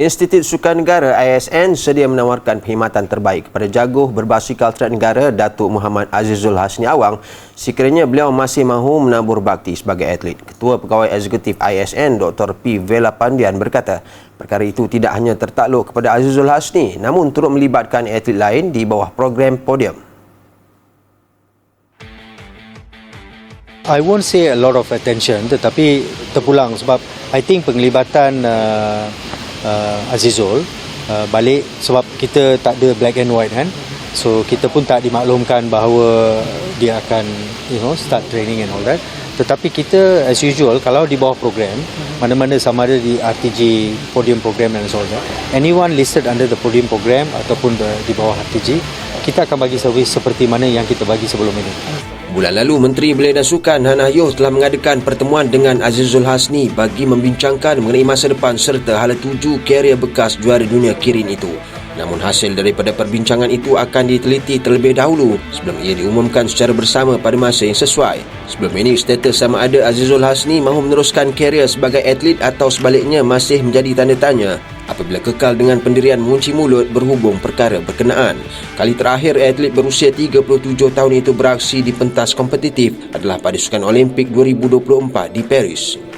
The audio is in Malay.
Institut Sukan Negara ISN sedia menawarkan perkhidmatan terbaik kepada jaguh berbasikal track negara Datuk Muhammad Azizul Hasni Awang sekiranya beliau masih mahu menabur bakti sebagai atlet. Ketua Pegawai Eksekutif ISN Dr. P. Vela Pandian berkata, perkara itu tidak hanya tertakluk kepada Azizul Hasni namun turut melibatkan atlet lain di bawah program podium. I won't say a lot of attention tetapi terpulang sebab I think penglibatan uh, uh, Azizul. Uh, balik sebab kita tak ada black and white kan? So kita pun tak dimaklumkan bahawa dia akan you know start training and all that. Tetapi kita as usual kalau di bawah program mana-mana sama ada di RTG podium program dan so on anyone listed under the podium program ataupun the, di bawah RTG kita akan bagi servis seperti mana yang kita bagi sebelum ini Bulan lalu, Menteri Belia dan Sukan Hana Yoh telah mengadakan pertemuan dengan Azizul Hasni bagi membincangkan mengenai masa depan serta hala tuju karier bekas juara dunia Kirin itu. Namun hasil daripada perbincangan itu akan diteliti terlebih dahulu sebelum ia diumumkan secara bersama pada masa yang sesuai. Sebelum ini, status sama ada Azizul Hasni mahu meneruskan karier sebagai atlet atau sebaliknya masih menjadi tanda tanya apabila kekal dengan pendirian mengunci mulut berhubung perkara berkenaan. Kali terakhir atlet berusia 37 tahun itu beraksi di pentas kompetitif adalah pada Sukan Olimpik 2024 di Paris.